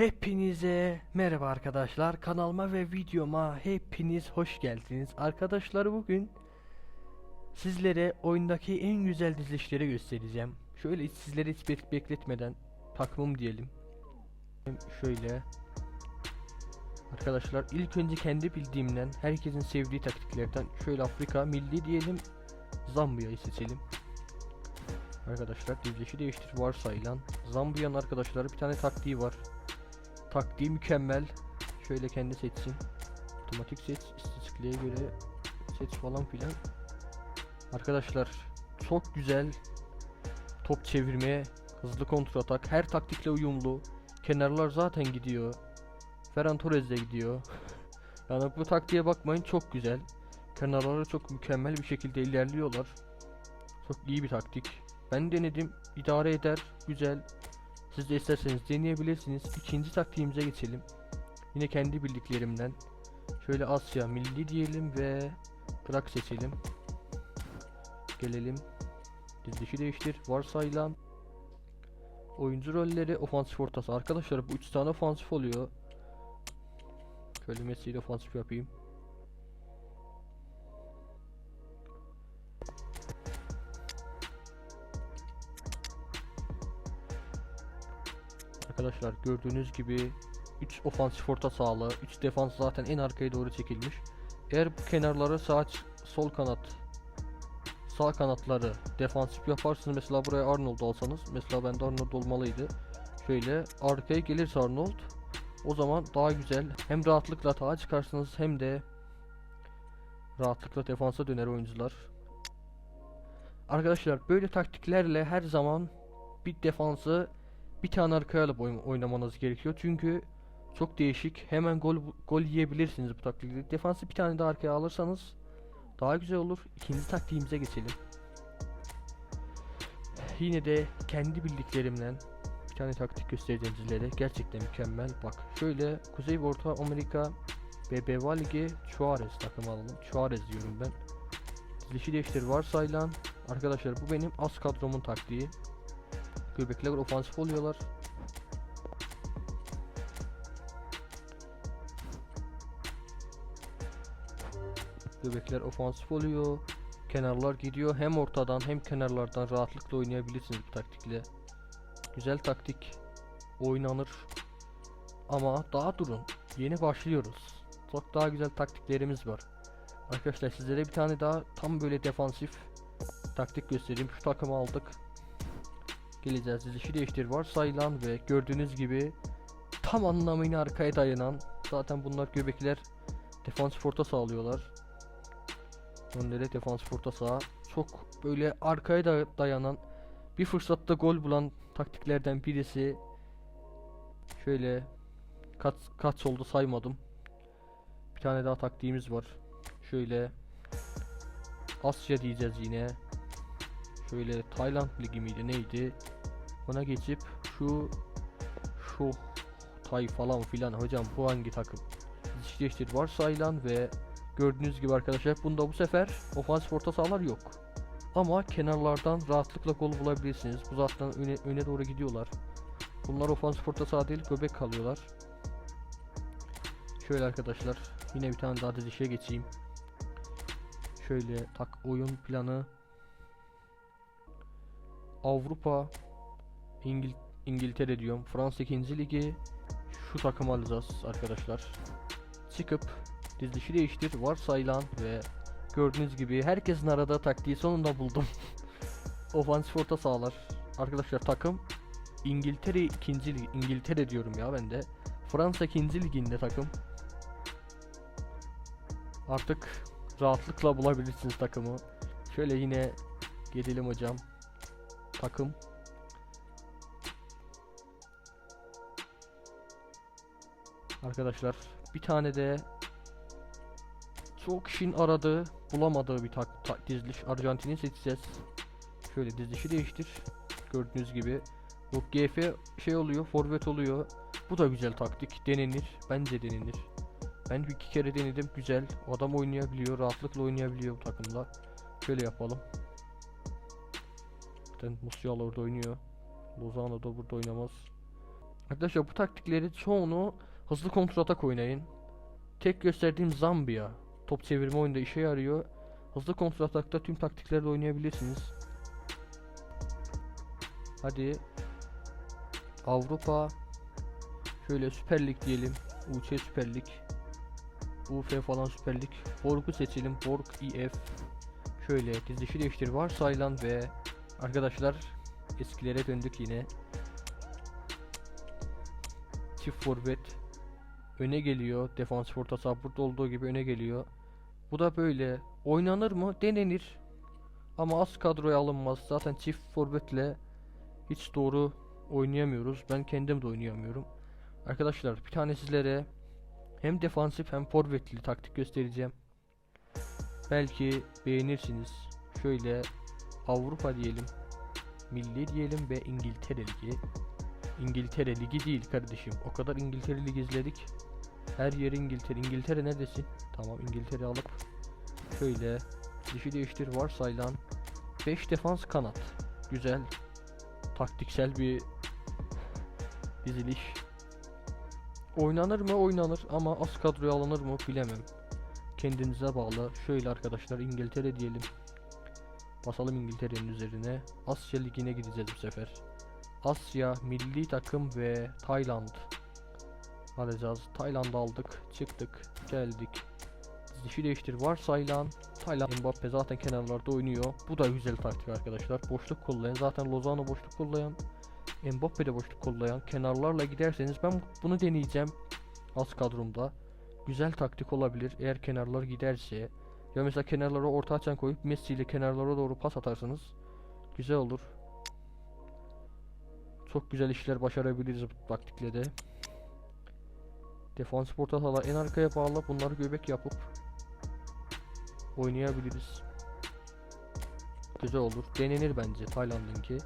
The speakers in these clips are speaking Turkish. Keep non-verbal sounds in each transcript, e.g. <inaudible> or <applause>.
Hepinize merhaba arkadaşlar. Kanalıma ve videoma hepiniz hoş geldiniz. Arkadaşlar bugün sizlere oyundaki en güzel dizilişleri göstereceğim. Şöyle hiç sizlere hiç bek- bekletmeden takımım diyelim. Şöyle Arkadaşlar ilk önce kendi bildiğimden herkesin sevdiği taktiklerden şöyle Afrika milli diyelim Zambiya'yı seçelim. Arkadaşlar dizilişi değiştir varsayılan Zambiya'nın arkadaşlar bir tane taktiği var. Taktiği mükemmel. Şöyle kendi seçsin. Otomatik seç, istatistikliğe göre seç falan filan. Arkadaşlar çok güzel top çevirmeye, hızlı kontratak, her taktikle uyumlu. Kenarlar zaten gidiyor. Ferran Torres de gidiyor. <laughs> yani bu taktiğe bakmayın çok güzel. Kenarları çok mükemmel bir şekilde ilerliyorlar. Çok iyi bir taktik. Ben denedim, idare eder, güzel. Siz de isterseniz deneyebilirsiniz. İkinci taktiğimize geçelim. Yine kendi bildiklerimden. Şöyle Asya milli diyelim ve Irak seçelim. Gelelim. Dizilişi değiştir. Varsayılan oyuncu rolleri ofansif ortası. Arkadaşlar bu üç tane ofansif oluyor. Şöyle Messi ile ofansif yapayım. Arkadaşlar gördüğünüz gibi 3 ofansif orta sahalı, 3 defans zaten en arkaya doğru çekilmiş. Eğer bu kenarları sağ sol kanat sağ kanatları defansif yaparsınız mesela buraya Arnold alsanız mesela bende Arnold olmalıydı. Şöyle arkaya gelirse Arnold o zaman daha güzel hem rahatlıkla atağa çıkarsınız hem de rahatlıkla defansa döner oyuncular. Arkadaşlar böyle taktiklerle her zaman bir defansı bir tane arkaya alıp oyn- oynamanız gerekiyor. Çünkü çok değişik. Hemen gol gol yiyebilirsiniz bu taktikle. Defansı bir tane daha arkaya alırsanız daha güzel olur. İkinci taktiğimize geçelim. Yine de kendi bildiklerimden bir tane taktik göstereceğim sizlere. Gerçekten mükemmel. Bak şöyle Kuzey Orta Amerika BBVA Ligi Suarez takımı alalım. Suarez diyorum ben. Dizilişi değiştir varsayılan. Arkadaşlar bu benim az kadromun taktiği. Göbekler ofansif oluyorlar. Göbekler ofansif oluyor. Kenarlar gidiyor. Hem ortadan hem kenarlardan rahatlıkla oynayabilirsiniz bu taktikle. Güzel taktik. Oynanır. Ama daha durun. Yeni başlıyoruz. Çok daha güzel taktiklerimiz var. Arkadaşlar sizlere bir tane daha tam böyle defansif taktik göstereyim. Şu takımı aldık geleceğiz. Dizilişi değiştir varsayılan ve gördüğünüz gibi tam anlamıyla arkaya dayanan zaten bunlar göbekler defans orta sağlıyorlar. Önleri defans orta saha çok böyle arkaya da dayanan bir fırsatta gol bulan taktiklerden birisi. Şöyle kaç kaç oldu saymadım. Bir tane daha taktiğimiz var. Şöyle Asya diyeceğiz yine. Şöyle Tayland ligi miydi neydi? Ona geçip şu şu Tay falan filan hocam bu hangi takım? Diş değiştir varsayılan ve gördüğünüz gibi arkadaşlar bunda bu sefer ofansif orta sahalar yok. Ama kenarlardan rahatlıkla gol bulabilirsiniz. Bu zaten öne, öne doğru gidiyorlar. Bunlar ofansif orta saha değil göbek kalıyorlar. Şöyle arkadaşlar yine bir tane daha dizişe geçeyim. Şöyle tak oyun planı Avrupa İngil İngiltere diyorum. Fransa 2. ligi şu takımı alacağız arkadaşlar. Çıkıp dizilişi değiştir varsayılan ve gördüğünüz gibi herkesin arada taktiği sonunda buldum. <laughs> Ofansif orta sahalar. Arkadaşlar takım İngiltere 2. lig İngiltere diyorum ya ben de. Fransa 2. liginde takım. Artık rahatlıkla bulabilirsiniz takımı. Şöyle yine gelelim hocam. Takım Arkadaşlar bir tane de çok kişinin aradığı bulamadığı bir tak, ta- diziliş Arjantin'i seçeceğiz. Şöyle dizilişi değiştir. Gördüğünüz gibi bu GF şey oluyor forvet oluyor. Bu da güzel taktik denenir. Bence denenir. Ben iki kere denedim güzel. Adam oynayabiliyor rahatlıkla oynayabiliyor bu takımda. Şöyle yapalım. Zaten Musiala orada oynuyor. Lozano da burada oynamaz. Arkadaşlar bu taktikleri çoğunu hızlı kontratak oynayın. Tek gösterdiğim Zambia top çevirme oyunda işe yarıyor. Hızlı kontratakta tüm taktiklerle oynayabilirsiniz. Hadi Avrupa şöyle Süper Lig diyelim. UC Süper Lig. UF falan Süper Lig. Borg'u seçelim. Borg IF. Şöyle dizilişi değiştir varsayılan ve arkadaşlar eskilere döndük yine. Çift forvet öne geliyor. Defans orta burada olduğu gibi öne geliyor. Bu da böyle oynanır mı? Denenir. Ama az kadroya alınmaz. Zaten çift forvetle hiç doğru oynayamıyoruz. Ben kendim de oynayamıyorum. Arkadaşlar bir tane sizlere hem defansif hem forvetli taktik göstereceğim. Belki beğenirsiniz. Şöyle Avrupa diyelim. Milli diyelim ve İngiltere Ligi. İngiltere Ligi değil kardeşim. O kadar İngiltere Ligi izledik. Her yer İngiltere. İngiltere neredesin? Tamam İngiltere alıp şöyle dişi değiştir varsayılan 5 defans kanat. Güzel. Taktiksel bir diziliş. Oynanır mı? Oynanır ama az kadroya alınır mı bilemem. Kendinize bağlı. Şöyle arkadaşlar İngiltere diyelim. Basalım İngiltere'nin üzerine. Asya Ligi'ne gideceğiz bu sefer. Asya milli takım ve Tayland alacağız. Tayland'ı aldık. Çıktık. Geldik. Dişi değiştir varsayılan Tayland Mbappe zaten kenarlarda oynuyor. Bu da güzel taktik arkadaşlar. Boşluk kollayan zaten Lozano boşluk kollayan Mbappe de boşluk kollayan kenarlarla giderseniz ben bunu deneyeceğim. Az kadromda. Güzel taktik olabilir eğer kenarlar giderse. Ya mesela kenarlara orta açan koyup Messi ile kenarlara doğru pas atarsanız güzel olur. Çok güzel işler başarabiliriz bu taktikle de. Defans porta sahalar en arkaya bağlı bunları göbek yapıp oynayabiliriz. Güzel olur. Denenir bence Tayland'ınki.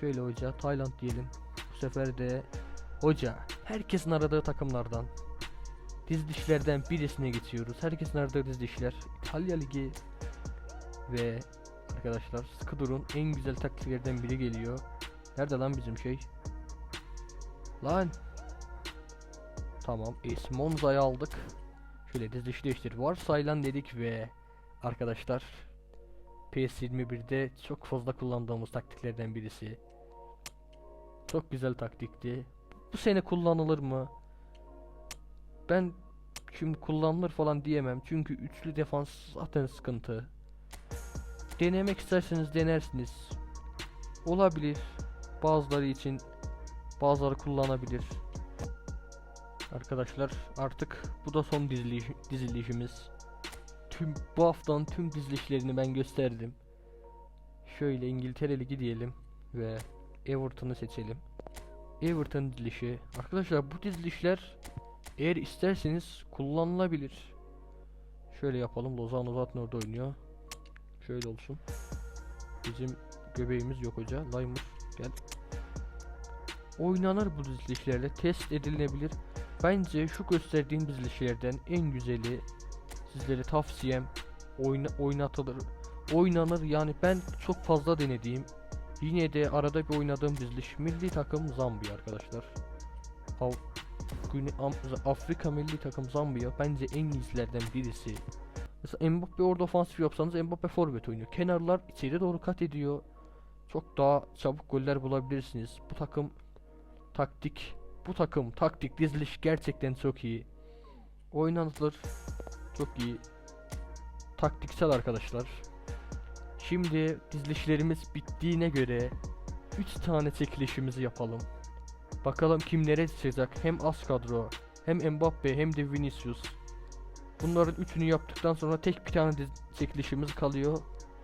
Şöyle hoca Tayland diyelim. Bu sefer de hoca herkesin aradığı takımlardan dizilişlerden birisine geçiyoruz. Herkesin aradığı dizilişler İtalya Ligi ve arkadaşlar sıkı durun en güzel taktiklerden biri geliyor. Nerede lan bizim şey? Lan. Tamam. Es Monza'yı aldık. Şöyle dizilişi değiştir. Varsayılan dedik ve arkadaşlar PS21'de çok fazla kullandığımız taktiklerden birisi. Çok güzel taktikti. Bu sene kullanılır mı? Ben şimdi kullanılır falan diyemem. Çünkü üçlü defans zaten sıkıntı. Denemek isterseniz denersiniz. Olabilir. Bazıları için bazıları kullanabilir. Arkadaşlar artık bu da son diziliş, dizilişimiz. Tüm bu haftanın tüm dizilişlerini ben gösterdim. Şöyle İngiltere Ligi diyelim ve Everton'u seçelim. Everton dizilişi. Arkadaşlar bu dizilişler eğer isterseniz kullanılabilir. Şöyle yapalım. Lozano zaten orada oynuyor. Şöyle olsun. Bizim göbeğimiz yok hoca. Laymur gel. Oynanır bu dizilişlerle. Test edilebilir. Bence şu gösterdiğim dizilişlerden en güzeli sizlere tavsiyem oyna oynatılır. Oynanır yani ben çok fazla denediğim yine de arada bir oynadığım diziliş milli takım Zambiya arkadaşlar. Av Güney Afrika milli takım Zambiya bence en iyilerden birisi. Mesela Mbappe orada ofansif yapsanız Mbappe forvet oynuyor. Kenarlar içeri doğru kat ediyor. Çok daha çabuk goller bulabilirsiniz. Bu takım taktik, bu takım taktik diziliş gerçekten çok iyi. Oynanılır. Çok iyi. Taktiksel arkadaşlar. Şimdi dizilişlerimiz bittiğine göre 3 tane çekilişimizi yapalım. Bakalım kimlere çıkacak hem az kadro hem Mbappe hem de Vinicius. Bunların üçünü yaptıktan sonra tek bir tane çekilişimiz kalıyor.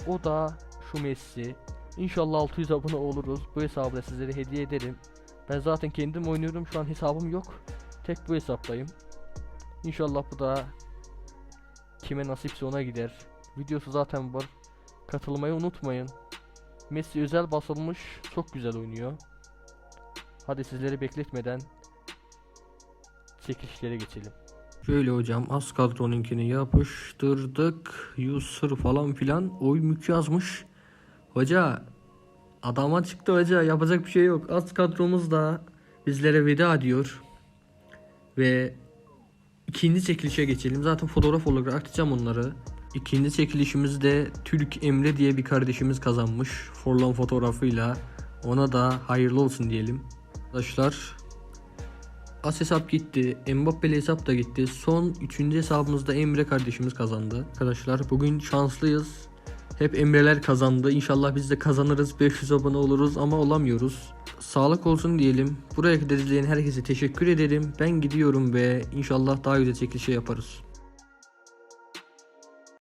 O da şu Messi. İnşallah 600 abone oluruz. Bu hesabı da sizlere hediye ederim. Ben zaten kendim oynuyorum. Şu an hesabım yok. Tek bu hesaptayım. İnşallah bu da kime nasipse ona gider. Videosu zaten var. Katılmayı unutmayın. Messi özel basılmış. Çok güzel oynuyor. Hadi sizleri bekletmeden çekilişlere geçelim. Şöyle hocam az kadronunkini yapıştırdık. User falan filan. Oy mük yazmış. Hoca adama çıktı hoca yapacak bir şey yok. Az kadromuzda bizlere veda diyor. Ve ikinci çekilişe geçelim. Zaten fotoğraf olarak atacağım onları. İkinci çekilişimizde Türk Emre diye bir kardeşimiz kazanmış. Forlan fotoğrafıyla. Ona da hayırlı olsun diyelim. Arkadaşlar As hesap gitti. Mbappe'li hesap da gitti. Son 3. hesabımızda Emre kardeşimiz kazandı. Arkadaşlar bugün şanslıyız. Hep Emre'ler kazandı. İnşallah biz de kazanırız. 500 abone oluruz ama olamıyoruz. Sağlık olsun diyelim. Buraya kadar izleyen herkese teşekkür ederim. Ben gidiyorum ve inşallah daha güzel çekilişe yaparız.